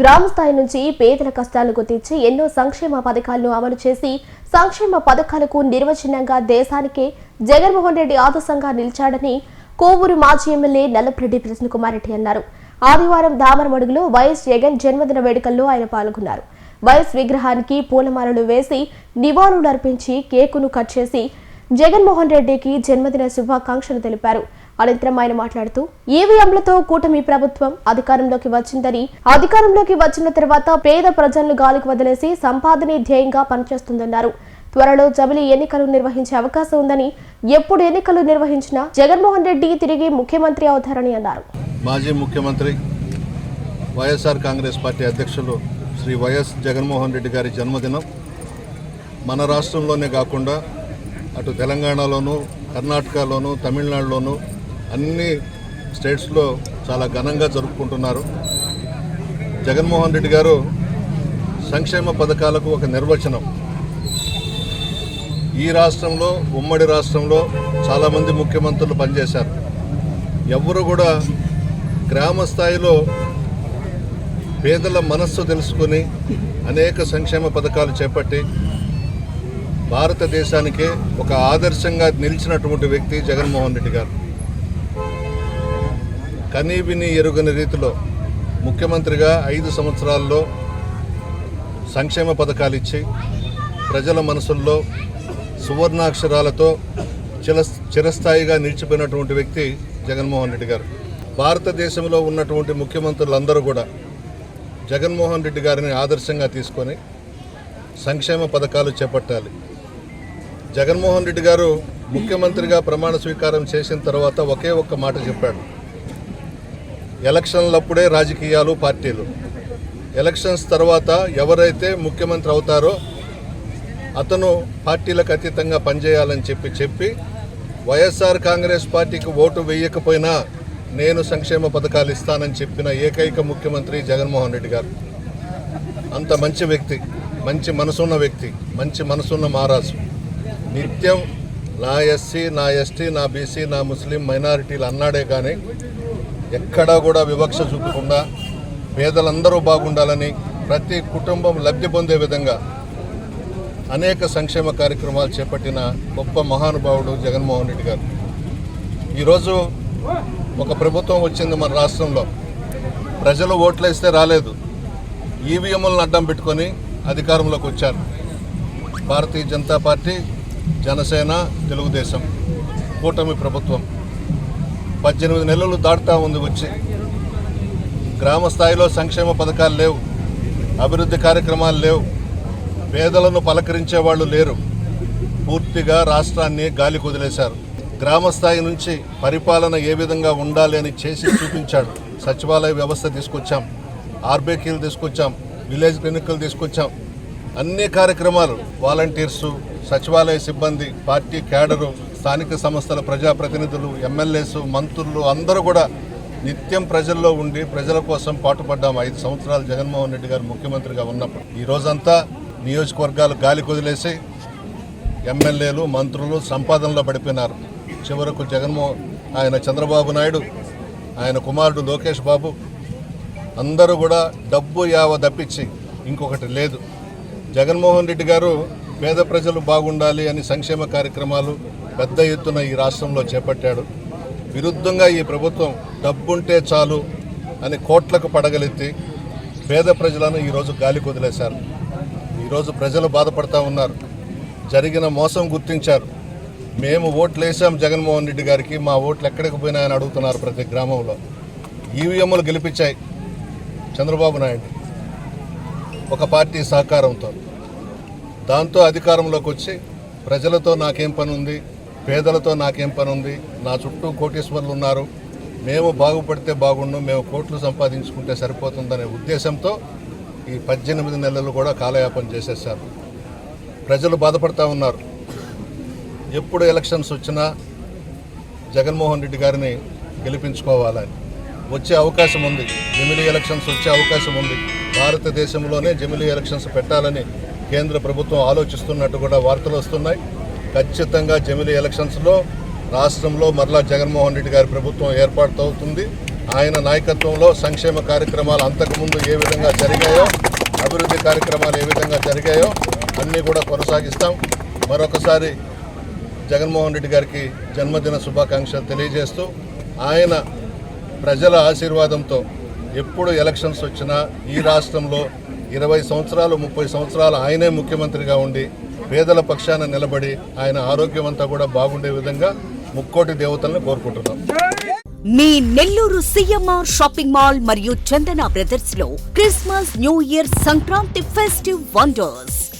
గ్రామ స్థాయి నుంచి పేదల కష్టాలు గుర్తించి ఎన్నో సంక్షేమ పథకాలను అమలు చేసి సంక్షేమ పథకాలకు నిర్వచనంగా దేశానికే జగన్మోహన్ రెడ్డి ఆదర్శంగా నిలిచాడని కోవూరు మాజీ ఎమ్మెల్యే నల్లపురెడ్డి కృష్ణకుమార్ రెడ్డి అన్నారు. ఆదివారం దామరమడుగులో వైఎస్ జగన్ జన్మదిన వేడుకల్లో ఆయన పాల్గొన్నారు. వైఎస్ విగ్రహానికి పూలమాలలు వేసి నివాళులు అర్పించి కేకును కట్ చేసి జగన్మోహన్ రెడ్డికి జన్మదిన శుభాకాంక్షలు తెలిపారు. అనంతరం ఆయన మాట్లాడుతూ ఈవీఎంలతో కూటమి ప్రభుత్వం అధికారంలోకి వచ్చిందని అధికారంలోకి వచ్చిన తర్వాత పేద ప్రజలను గాలికి వదిలేసి సంపాదనే ధ్యేయంగా పనిచేస్తుందన్నారు. త్వరలో జమిలి ఎన్నికలు నిర్వహించే అవకాశం ఉందని ఎప్పుడు ఎన్నికలు నిర్వహించినా జగన్మోహన్ రెడ్డి తిరిగి ముఖ్యమంత్రి అవుతారని అన్నారు. మాజీ ముఖ్యమంత్రి వైఎస్ఆర్ కాంగ్రెస్ పార్టీ అధ్యక్షులు శ్రీ వైఎస్ జగన్మోహన్ రెడ్డి గారి జన్మదినం మన రాష్ట్రంలోనే కాకుండా అటు తెలంగాణలోను కర్ణాటకలోను తమిళనాడులోను అన్ని స్టేట్స్లో చాలా ఘనంగా జరుపుకుంటున్నారు. జగన్మోహన్ రెడ్డి గారు సంక్షేమ పథకాలకు ఒక నిర్వచనం. ఈ రాష్ట్రంలో ఉమ్మడి రాష్ట్రంలో చాలామంది ముఖ్యమంత్రులు పనిచేశారు. ఎవరు కూడా గ్రామ స్థాయిలో పేదల మనస్సు తెలుసుకొని అనేక సంక్షేమ పథకాలు చేపట్టి భారతదేశానికే ఒక ఆదర్శంగా నిలిచినటువంటి వ్యక్తి జగన్మోహన్ రెడ్డి గారు. కనీబిని ఎరుగని రీతిలో ముఖ్యమంత్రిగా ఐదు సంవత్సరాల్లో సంక్షేమ పథకాలు ఇచ్చి ప్రజల మనసుల్లో సువర్ణాక్షరాలతో చిర చిరస్థాయిగా నిలిచిపోయినటువంటి వ్యక్తి జగన్మోహన్ రెడ్డి గారు. భారతదేశంలో ఉన్నటువంటి ముఖ్యమంత్రులందరూ కూడా జగన్మోహన్ రెడ్డి గారిని ఆదర్శంగా తీసుకొని సంక్షేమ పథకాలు చేపట్టాలి. జగన్మోహన్ రెడ్డి గారు ముఖ్యమంత్రిగా ప్రమాణ స్వీకారం చేసిన తర్వాత ఒకే ఒక్క మాట చెప్పాడు. ఎలక్షన్లప్పుడే రాజకీయాలు పార్టీలు. ఎలక్షన్స్ తర్వాత ఎవరైతే ముఖ్యమంత్రి అవుతారో అతను పార్టీలకు అతీతంగా పనిచేయాలని చెప్పి చెప్పి వైఎస్ఆర్ కాంగ్రెస్ పార్టీకి ఓటు వేయకపోయినా నేను సంక్షేమ పథకాలు ఇస్తానని చెప్పిన ఏకైక ముఖ్యమంత్రి జగన్మోహన్ రెడ్డి గారు. అంత మంచి వ్యక్తి మంచి మనసున్న వ్యక్తి మంచి మనసున్న మహారాజు. నిత్యం నా ఎస్సీ నా ఎస్టీ నా బీసీ నా ముస్లిం మైనారిటీలు అన్నాడే కానీ ఎక్కడా కూడా వివక్ష చూపకుండా పేదలందరూ బాగుండాలని ప్రతి కుటుంబం లబ్ధి పొందే విధంగా అనేక సంక్షేమ కార్యక్రమాలు చేపట్టిన గొప్ప మహానుభావుడు జగన్మోహన్ రెడ్డి గారు. ఈరోజు ఒక ప్రభుత్వం వచ్చింది మన రాష్ట్రంలో. ప్రజలు ఓట్లేస్తే రాలేదు. ఈవీఎంలను అడ్డం పెట్టుకొని అధికారంలోకి వచ్చారు. భారతీయ జనతా పార్టీ జనసేన తెలుగుదేశం కూటమి ప్రభుత్వం. పద్దెనిమిది నెలలు దాటుతా ఉంది వచ్చి. గ్రామ స్థాయిలో సంక్షేమ పథకాలు లేవు. అభివృద్ధి కార్యక్రమాలు లేవు. పేదలను పలకరించే వాళ్ళు లేరు. పూర్తిగా రాష్ట్రాన్ని గాలి కుదిలేశారు గ్రామ స్థాయి నుంచి పరిపాలన ఏ విధంగా ఉండాలి అని చేసి చూపించాడు. సచివాలయ వ్యవస్థ తీసుకొచ్చాం. ఆర్బేకీలు తీసుకొచ్చాం. విలేజ్ క్లినిక్లు తీసుకొచ్చాం. అన్ని కార్యక్రమాలు వాలంటీర్సు సచివాలయ సిబ్బంది పార్టీ క్యాడరు స్థానిక సంస్థల ప్రజాప్రతినిధులు ఎమ్మెల్యేస్ మంత్రులు అందరూ కూడా నిత్యం ప్రజల్లో ఉండి ప్రజల కోసం పాటుపడ్డాం ఐదు సంవత్సరాలు జగన్మోహన్ రెడ్డి గారు ముఖ్యమంత్రిగా ఉన్నప్పుడు. ఈ రోజంతా నియోజకవర్గాలు గాలి కుదిలేసి ఎమ్మెల్యేలు మంత్రులు సంపాదనలో పడిపోయినారు. చివరకు జగన్మోహన్ ఆయన చంద్రబాబు నాయుడు ఆయన కుమారుడు లోకేష్ బాబు అందరూ కూడా డబ్బు యావ తప్పించి ఇంకొకటి లేదు. జగన్మోహన్ రెడ్డి గారు పేద ప్రజలు బాగుండాలి అని సంక్షేమ కార్యక్రమాలు పెద్ద ఎత్తున ఈ రాష్ట్రంలో చేపట్టాడు. విరుద్ధంగా ఈ ప్రభుత్వం డబ్బుంటే చాలు అని కోట్లకు పడగలెత్తి పేద ప్రజలను ఈరోజు గాలి కొదిలేశారు ఈరోజు ప్రజలు బాధపడతా ఉన్నారు. జరిగిన మోసం గుర్తించారు. మేము ఓట్లు వేసాం జగన్మోహన్ రెడ్డి గారికి మా ఓట్లు ఎక్కడికి పోయినాయని అడుగుతున్నారు ప్రతి గ్రామంలో. ఈవీఎంలు గెలిపించాయి చంద్రబాబు నాయుడు ఒక పార్టీ సహకారంతో. దాంతో అధికారంలోకి వచ్చి ప్రజలతో నాకేం పని ఉంది పేదలతో నాకేం పని ఉంది నా చుట్టూ కోటీశ్వర్లు ఉన్నారు మేము బాగుపడితే బాగుండు మేము కోట్లు సంపాదించుకుంటే సరిపోతుందనే ఉద్దేశంతో ఈ పద్దెనిమిది నెలలు కూడా కాలయాపన చేసేసారు ప్రజలు బాధపడతా ఉన్నారు. ఎప్పుడు ఎలక్షన్స్ వచ్చినా జగన్మోహన్ రెడ్డి గారిని గెలిపించుకోవాలని. వచ్చే అవకాశం ఉంది. జమిలీ ఎలక్షన్స్ వచ్చే అవకాశం ఉంది. భారతదేశంలోనే జమిలీ ఎలక్షన్స్ పెట్టాలని కేంద్ర ప్రభుత్వం ఆలోచిస్తున్నట్టు కూడా వార్తలు వస్తున్నాయి. ఖచ్చితంగా జమిలీ ఎలక్షన్స్లో రాష్ట్రంలో మరలా జగన్మోహన్ రెడ్డి గారి ప్రభుత్వం ఏర్పాటు అవుతుంది ఆయన నాయకత్వంలో సంక్షేమ కార్యక్రమాలు అంతకుముందు ఏ విధంగా జరిగాయో అభివృద్ధి కార్యక్రమాలు ఏ విధంగా జరిగాయో అన్నీ కూడా కొనసాగిస్తాం. మరొకసారి జగన్మోహన్ రెడ్డి గారికి జన్మదిన శుభాకాంక్షలు తెలియజేస్తూ ఆయన ప్రజల ఆశీర్వాదంతో ఎప్పుడు ఎలక్షన్స్ వచ్చినా ఈ రాష్ట్రంలో ఇరవై సంవత్సరాలు ముప్పై సంవత్సరాలు ఆయనే ముఖ్యమంత్రిగా ఉండి పేదల పక్షాన నిలబడి ఆయన ఆరోగ్యం అంతా కూడా బాగుండే విధంగా ముక్కోటి దేవతలను కోరుకుంటున్నాం. మీ నెల్లూరు సిఎంఆర్ షాపింగ్ మాల్ మరియు Chandana బ్రదర్స్లో Christmas new year Sankranti festive wonders.